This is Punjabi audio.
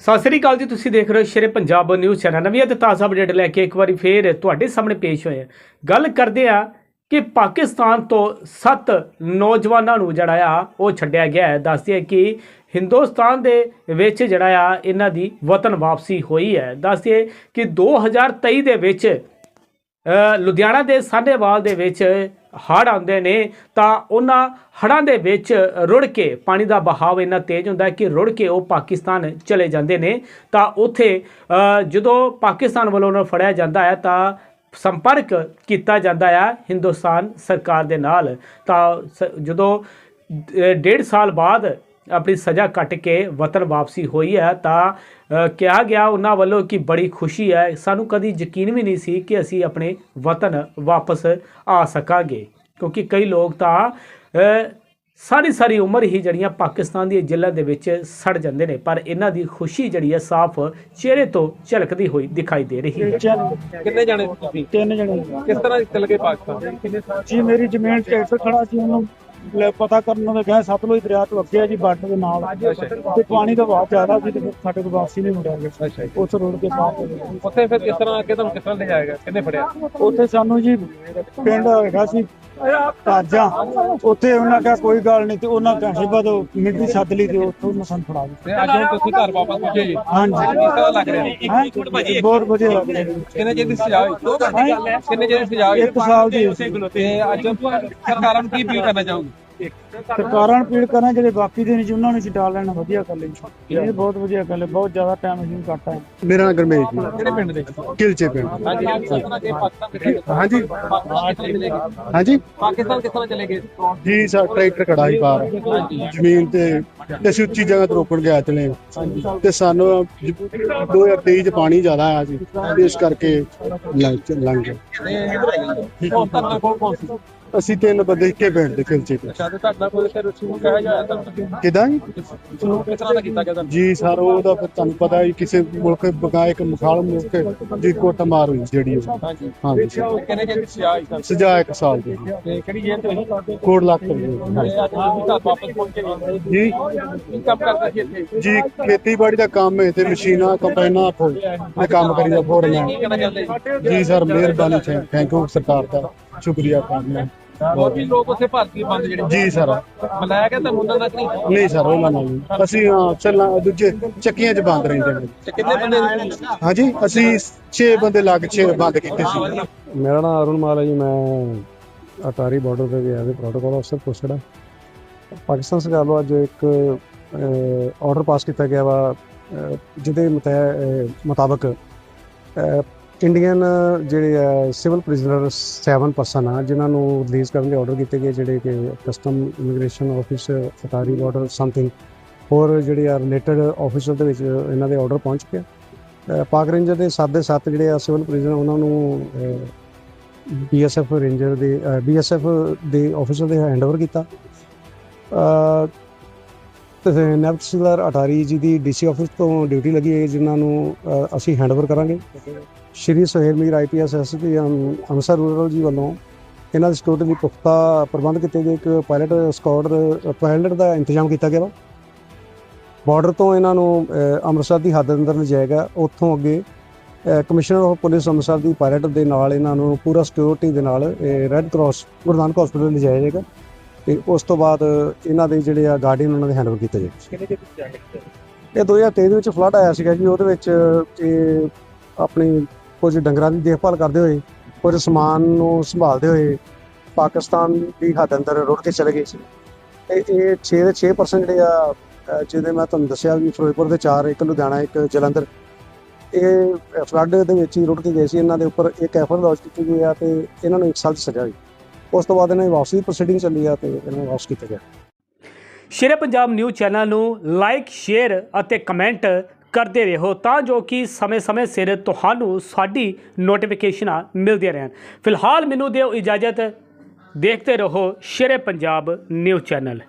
ਸਤਿ ਸ੍ਰੀ ਅਕਾਲ ਜੀ, ਤੁਸੀਂ ਦੇਖ ਰਹੇ ਹੋ ਸ਼ੇਰੇ ਪੰਜਾਬ ਨਿਊਜ਼ ਚੈਨਲ। ਨਵੀਂ ਅਤੇ ਤਾਜ਼ਾ ਅਪਡੇਟ ਲੈ ਕੇ ਇੱਕ ਵਾਰੀ ਫੇਰ ਤੁਹਾਡੇ ਸਾਹਮਣੇ ਪੇਸ਼ ਹੋਏ ਹਾਂ। ਗੱਲ ਕਰਦੇ ਆ ਕਿ ਪਾਕਿਸਤਾਨ ਤੋਂ 7 ਨੌਜਵਾਨਾਂ ਨੂੰ ਜਿਹੜਾ ਆ, ਉਹ ਛੱਡਿਆ ਗਿਆ ਹੈ। ਦੱਸਦੇ ਆ ਕਿ ਹਿੰਦੁਸਤਾਨ ਦੇ ਵਿੱਚ ਜਿਹੜਾ ਆ, ਇਹਨਾਂ ਦੀ ਵਤਨ ਵਾਪਸੀ ਹੋਈ ਹੈ। ਦੱਸਦੇ ਕਿ 2023 ਦੇ ਵਿੱਚ ਲੁਧਿਆਣਾ ਦੇ ਸਾਹਨੇਵਾਲ ਦੇ ਵਿੱਚ ਹੜ੍ਹ ਆਉਂਦੇ ਨੇ ਤਾਂ ਉਹਨਾਂ ਹੜ੍ਹਾਂ ਦੇ ਵਿੱਚ ਰੁੜ ਕੇ ਪਾਣੀ ਦਾ ਬਹਾਵ ਇੰਨਾ ਤੇਜ਼ ਹੁੰਦਾ ਕਿ ਰੁੜ ਕੇ ਉਹ ਪਾਕਿਸਤਾਨ ਚਲੇ ਜਾਂਦੇ ਨੇ। ਤਾਂ ਉੱਥੇ ਜਦੋਂ ਪਾਕਿਸਤਾਨ ਵੱਲੋਂ ਉਹਨਾਂ ਫੜਿਆ ਜਾਂਦਾ ਹੈ ਤਾਂ ਸੰਪਰਕ ਕੀਤਾ ਜਾਂਦਾ ਆ ਹਿੰਦੁਸਤਾਨ ਸਰਕਾਰ ਦੇ ਨਾਲ। ਤਾਂ ਸ- ਜਦੋਂ ਅ, ਡੇਢ ਸਾਲ ਬਾਅਦ ਆਪਣੀ ਸਜ਼ਾ ਕੱਟ ਕੇ ਵਤਨ ਵਾਪਸੀ ਹੋਈ ਹੈ ਤਾਂ ਕਿਹਾ ਗਿਆ ਉਹਨਾਂ ਵੱਲੋਂ ਕਿ ਬੜੀ ਖੁਸ਼ੀ ਹੈ। ਸਾਨੂੰ ਕਦੀ ਯਕੀਨ ਵੀ ਨਹੀਂ ਸੀ ਕਿ ਅਸੀਂ ਆਪਣੇ ਵਤਨ ਵਾਪਸ ਆ ਸਕਾਂਗੇ। ਕਿਉਂਕਿ ਕਈ ਲੋਕ ਤਾਂ ਸਾਰੀ ਸਾਰੀ ਉਮਰ ਹੀ ਜਿਹੜੀਆਂ ਪਾਕਿਸਤਾਨ ਦੀ ਜੇਲ੍ਹਾਂ ਦੇ ਵਿੱਚ ਸੜ ਜਾਂਦੇ ਨੇ ਪਰ ਇਹਨਾਂ ਦੀ ਖੁਸ਼ੀ ਜਿਹੜੀ ਹੈ ਸਾਫ਼ ਚਿਹਰੇ ਤੋਂ ਝਲਕਦੀ ਹੋਈ ਦਿਖਾਈ ਦੇ ਰਹੀ ਹੈ। ਕਿੰਨੇ ਜਾਣੇ ਤੁਸੀਂ ਤਿੰਨ ਜਣੇ। ਕਿਸ ਤਰ੍ਹਾਂ ਚੱਲ ਗਏ ਪਾਕਿਸਤਾਨ? ਜੀ ਮੇਰੀ ਜ਼ਮੀਨ ਟਰੈਕਟਰ ਖੜਾ ਸੀ ਉਹਨੂੰ ਲੈ ਪਤਾ ਕਰਨ ਨੂੰ ਗਿਆ ਸਤਲੁਜ ਦਰਿਆ ਤੋਂ ਅੱਗੇ ਆ ਜੀ ਬਾਰਡਰ ਦੇ ਨਾਲ। ਤੇ ਪਾਣੀ ਦਾ ਵਹਾਅ ਜ਼ਿਆਦਾ ਸੀ ਤੇ ਫਿਰ ਸਾਡੇ ਕੋਲ ਵਾਪਸੀ ਨਹੀਂ ਮੁੜਿਆ ਗਿਆ। ਉਸ ਰੋਡ ਚਲੇ ਗਏ। ਉੱਥੇ ਫਿਰ ਕਿਸ ਤਰ੍ਹਾਂ ਅੱਗੇ ਤੁਹਾਨੂੰ ਕਿਸ ਤਰ੍ਹਾਂ ਲੈ ਜਾਏਗਾ ਕਿੰਨੇ ਫੜਿਆ? ਉੱਥੇ ਸਾਨੂੰ ਜੀ ਪਿੰਡ ਹੈਗਾ ਸੀ ਕਾਜਾਂ ਉੱਥੇ ਉਹਨਾਂ ਕਿਹਾ ਕੋਈ ਗੱਲ ਨਹੀਂ ਤੇ ਉਹਨਾਂ ਪੈਸੇ ਬਾਅਦ ਮਿੱਟੀ ਸੱਦ ਲਈ ਤੇ ਉੱਥੋਂ ਉਹਨਾਂ ਸਾਨੂੰ ਫੜਾ ਦਿੱਤੀ। ਅੱਜ ਹੁਣ ਤੁਸੀਂ ਘਰ ਵਾਪਸ ਪਹੁੰਚੇ ਜੀ? ਹਾਂਜੀ। ਕਿਸ ਤਰ੍ਹਾਂ ਲੱਗ ਰਿਹਾ? ਹੈਂ? ਬਹੁਤ ਵਧੀਆ ਲੱਗ ਰਿਹਾ। ਜੀ। ਕਿੰਨੇ ਚਿਰ ਦੀ ਸਜ਼ਾ ਹੋਈ? ਕਿੰਨੇ ਚਿਰ ਦੀ ਸਜ਼ਾ ਹੋਈ? ਇੱਕ ਸਾਲ ਦੀ ਤੇ ਅੱਜ ਸਰਕਾਰਾਂ ਨੂੰ ਕੀ ਅਪੀਲ ਕਰਨਾ ਚਾਹੋਗੇ? ਸਰਕਾਰਾਂ ਨੂੰ ਪੀੜ ਕਰਾਂ ਜਿਹੜੇ ਬਾਕੀ ਦੇ ਨਹੀਂ ਜੀ ਉਹਨਾਂ ਨੂੰ ਛਡਾ ਲੈਣਾ ਵਧੀਆ ਗੱਲ ਹੈ ਜੀ। ਇਹ ਬਹੁਤ ਵਧੀਆ ਗੱਲ ਹੈ ਬਹੁਤ ਜ਼ਿਆਦਾ ਟਾਈਮ ਅਸੀਂ ਕੱਟਾ ਹੈ ਮੇਰਾ ਨਾਮ ਗਰਮੇਸ਼ ਜੀ। ਕਿਹੜੇ ਪਿੰਡ ਦੇ? ਕਿਲਚੇ ਪਿੰਡ। ਹਾਂਜੀ? ਹਾਂਜੀ ਪਾਕਿਸਤਾਨ ਕਿਸ ਤਰ੍ਹਾਂ ਚਲੇ ਗਏ? ਜੀ ਸਾ ਟਰੈਕਟਰ ਖੜਾ ਸੀ ਬਾਹਰ। ਜ਼ਮੀਨ ਤੇ ਤੇ ਅਸੀਂ ਉੱਚੀ ਜਗ੍ਹਾ ਤੇ ਰੋਕਣ ਗਏ ਚਲੇ। ਤੇ ਸਾਨੂੰ 2023 ਚ ਪਾਣੀ ਜ਼ਿਆਦਾ ਆਇਆ ਸੀ। ਤੇ ਇਸ ਕਰਕੇ ਲੰਘ ਲੰਘ ਗਏ। ਤੇ ਅਸੀਂ ਤਿੰਨ ਬੰਦੇ ਇੱਕੇ ਪਿੰਡ ਦੇ ਕਿਲਚੇ ਤੇ। ਅੱਛਾ ਤੇ ਤੁਹਾਡਾ ਕੋਈ ਫਿਰ ਰਸੂਲ ਕਹਾ ਜਾਇਆ ਤਾਂ ਕਿਦਾਂ ਜੀ? ਸਲੂਕ ਕਿਸ ਤਰ੍ਹਾਂ ਦਾ ਕੀਤਾ ਗਿਆ ਜੀ ਸਰ ਉਹਦਾ ਫਿਰ ਤੁਹਾਨੂੰ ਪਤਾ ਹੀ ਕਿਸੇ ਮੁਲਕ ਬਗਾ ਇੱਕ ਮੁਖਾਲ ਮੁਲਕ ਦੀ ਕੁੱਟ ਮਾਰ ਹੋਈ ਜਿਹੜੀ ਉਹ। ਹਾਂਜੀ। ਤੇ ਸਜ਼ਾ ਸਜ਼ਾ ਇੱਕ ਸਾਲ ਦੀ। ਤੇ ਕਿਹੜੀ ਜੇਲ੍ਹ ਤੋਂ ਲੱਖ ਤੇ ਜੀ। ਕੰਮ ਕਰਦਾ ਸੀ ਇੱਥੇ? ਜੀ ਖੇਤੀਬਾੜੀ ਦਾ ਕੰਮ ਹੈ ਤੇ ਮਸ਼ੀਨਾਂ ਫੋ ਇਹ ਕੰਮ ਕਰੀਦਾ ਫੋਰਮੈਨ ਜੀ ਸਰ ਮਿਹਰਬਾਨੀ ਥੈਂਕ ਯੂ ਸਰਕਾਰ ਦਾ ਸ਼ੁਕਰੀਆ। ਕਰਨਾ ਹੋਰ ਵੀ ਲੋਕ ਉੱਥੇ ਭਾਰਤੀ ਬੰਦ ਜਿਹੜੇ ਜੀ ਸਰ। ਬੁਲਾਇਆ ਗਿਆ ਤਾਂ ਮੁੰਡਾ ਤੱਕ ਨਹੀਂ? ਨਹੀਂ ਸਰ ਉਹਨਾਂ ਨਾਲ ਨਹੀਂ। ਅਸੀਂ ਹਾਂ, ਚੱਲਾਂ ਦੂਜੇ ਚੱਕੀਆਂ 'ਚ ਬੰਦ ਰਹਿੰਦੇ ਨੇ। ਤੇ ਕਿੰਨੇ ਬੰਦੇ ਸੀ? ਹਾਂਜੀ ਅਸੀਂ 6 ਬੰਦੇ ਲੱਗ 6 ਬੰਦ ਕੀਤੇ ਸੀ। ਮੇਰਾ ਨਾਮ ਅਰੁਣ ਮਾਲ ਹੈ ਜੀ ਮੈਂ ਅਟਾਰੀ ਬਾਰਡਰ ਤੇ ਗਿਆ ਤੇ ਪ੍ਰੋਟੋਕਾਲ ਅਫਸਰ ਪੋਸਟਡ ਹਾਂ ਪਾਕਿਸਤਾਨ ਸਰਕਾਰ ਵੱਲੋਂ ਅੱਜ ਇੱਕ ਆਰਡਰ ਪਾਸ ਕੀਤਾ ਗਿਆ ਵਾ ਅਹ, ਜਿਹਦੇ ਮਤੈ- ਅਹ, ਮੁਤਾਬਕ ਇੰਡੀਅਨ ਜਿਹੜੇ ਆ ਸਿਵਲ ਪ੍ਰਿਜ਼ਨਰ 7 ਪਰਸਨ ਆ ਜਿਨ੍ਹਾਂ ਨੂੰ ਰਿਲੀਜ਼ ਕਰਨ ਦੇ ਆਰਡਰ ਕੀਤੇ ਗਏ ਜਿਹੜੇ ਕਿ custom immigration office Attari border something ਹੋਰ ਜਿਹੜੇ ਆ ਰਿਲੇਟਡ ਆਫਿਸਰ ਦੇ ਵਿੱਚ ਇਹਨਾਂ ਦੇ ਆਰਡਰ ਪਹੁੰਚ ਗਿਆ ਪਾਕ ਰੇਂਜਰ ਦੇ 7 ਦੇ 7 ਜਿਹੜੇ ਆ ਸਿਵਲ ਪ੍ਰਿਜ਼ਨਰ ਉਹਨਾਂ ਨੂੰ ਬੀਐਸਐਫ ਰੇਂਜਰ ਦੇ ਬੀਐਸਐਫ ਦੇ ਆਫੀਸਰ ਦੇ ਹੈਂਡਓਵਰ ਕੀਤਾ। ਅ ਤੇ ਨਾਇਬ ਅਟਾਰੀ ਜੀ ਦੀ ਡੀਸੀ ਆਫਿਸ ਤੋਂ ਡਿਊਟੀ ਲੱਗੀ ਹੈ ਜਿਨ੍ਹਾਂ ਨੂੰ ਅ, ਅਸੀਂ ਹੈਂਡਓਵਰ ਕਰਾਂਗੇ। Shri Suhail Mir IPS SP Amritsar rural ji ਵੱਲੋਂ ਇਹਨਾਂ ਦੀ ਸਿਕਿਉਰਿਟੀ ਲਈ ਪੁਖਤਾ ਪ੍ਰਬੰਧ ਕੀਤੇ ਗਏ। ਇੱਕ ਪਾਇਲਟ ਸਕਾਡ ਪਾਇਲਟ ਦਾ ਇੰਤਜ਼ਾਮ ਕੀਤਾ ਗਿਆ ਵਾ। ਬਾਰਡਰ ਤੋਂ ਇਹਨਾਂ ਨੂੰ ਅੰਮ੍ਰਿਤਸਰ ਦੀ ਹੱਦ ਅੰਦਰ ਲਿਜਾਇਆ ਗਿਆ। ਉੱਥੋਂ ਅੱਗੇ ਕਮਿਸ਼ਨਰ ਆਫ ਪੁਲਿਸ ਅੰਮ੍ਰਿਤਸਰ ਦੀ ਪਾਇਲਟ ਦੇ ਨਾਲ ਇਹਨਾਂ ਨੂੰ ਪੂਰਾ ਸਿਕਿਉਰਿਟੀ ਦੇ ਨਾਲ Red Cross Guru Nanak hospital ਲਿਜਾਇਆ ਜਾਏਗਾ। ਤੇ ਉਸ ਤੋਂ ਬਾਅਦ ਇਹਨਾਂ ਦੇ ਜਿਹੜੇ ਆ ਗਾਰਡੀਅਨ ਉਹਨਾਂ ਦੇ ਹੈਂਡਓਵਰ ਕੀਤੇ ਜਾਣਗੇ। ਇਹ 2023 ਦੇ ਵਿੱਚ ਫਲੱਡ ਆਇਆ ਸੀਗਾ ਜੀ। ਉਹਦੇ ਵਿੱਚ ਇਹ ਆਪਣੀ ਕੁਝ ਡੰਗਰਾਂ ਦੀ ਦੇਖਭਾਲ ਕਰਦੇ ਹੋਏ, ਕੁਝ ਸਮਾਨ ਨੂੰ ਸੰਭਾਲਦੇ ਹੋਏ ਪਾਕਿਸਤਾਨ ਦੀ ਹੱਦ ਅੰਦਰ ਰੁੜ ਕੇ ਚਲੇ ਗਏ ਸੀ। ਤੇ ਇਹ 6 ਦੇ 6% ਜਿਹੜੇ ਆ ਜਿਹਦੇ ਮੈਂ ਤੁਹਾਨੂੰ ਦੱਸਿਆ ਵੀ ਫਿਰੋਜ਼ਪੁਰ ਦੇ 4 ਇੱਕ, ਲੁਧਿਆਣਾ ਇੱਕ, ਜਲੰਧਰ, ਇਹ ਫਲੱਡ ਦੇ ਵਿੱਚ ਹੀ ਰੁੜ ਕੇ ਗਏ ਸੀ। ਇਹਨਾਂ ਦੇ ਉੱਪਰ ਇੱਕ ਐਫਆਰ ਲੌਂਚ ਕੀਤੀ ਗਈ ਆ ਤੇ ਇਹਨਾਂ ਨੂੰ ਇੱਕ ਸਾਲ ਦੀ ਸਜ਼ਾ ਹੋਈ। ਉਸ ਤੋਂ ਬਾਅਦ ਇਹਨਾਂ ਦੀ ਵਾਪਸੀ ਪ੍ਰੋਸੀਡਿੰਗ ਚੱਲੀ ਆ ਤੇ ਇਹਨਾਂ ਨੂੰ ਵਾਪਸ ਕੀਤਾ ਗਿਆ। ਸ਼ੇਰੇ ਪੰਜਾਬ ਨਿਊਜ਼ ਚੈਨਲ ਨੂੰ ਲਾਈਕ, ਸ਼ੇਅਰ ਅਤੇ ਕਮੈਂਟ ਕਰਦੇ ਰਹੋ ਤਾਂ ਜੋ ਕਿ ਸਮੇਂ-ਸਮੇਂ ਸਿਰ ਤੁਹਾਨੂੰ ਸਾਡੀ ਨੋਟੀਫਿਕੇਸ਼ਨਾਂ ਮਿਲਦੀਆਂ ਰਹਿਣ। ਫਿਲਹਾਲ ਮੈਨੂੰ ਦਿਓ ਇਜਾਜ਼ਤ। ਦੇਖਦੇ ਰਹੋ ਸ਼ੇਰੇ ਪੰਜਾਬ ਨਿਊਜ਼ ਚੈਨਲ।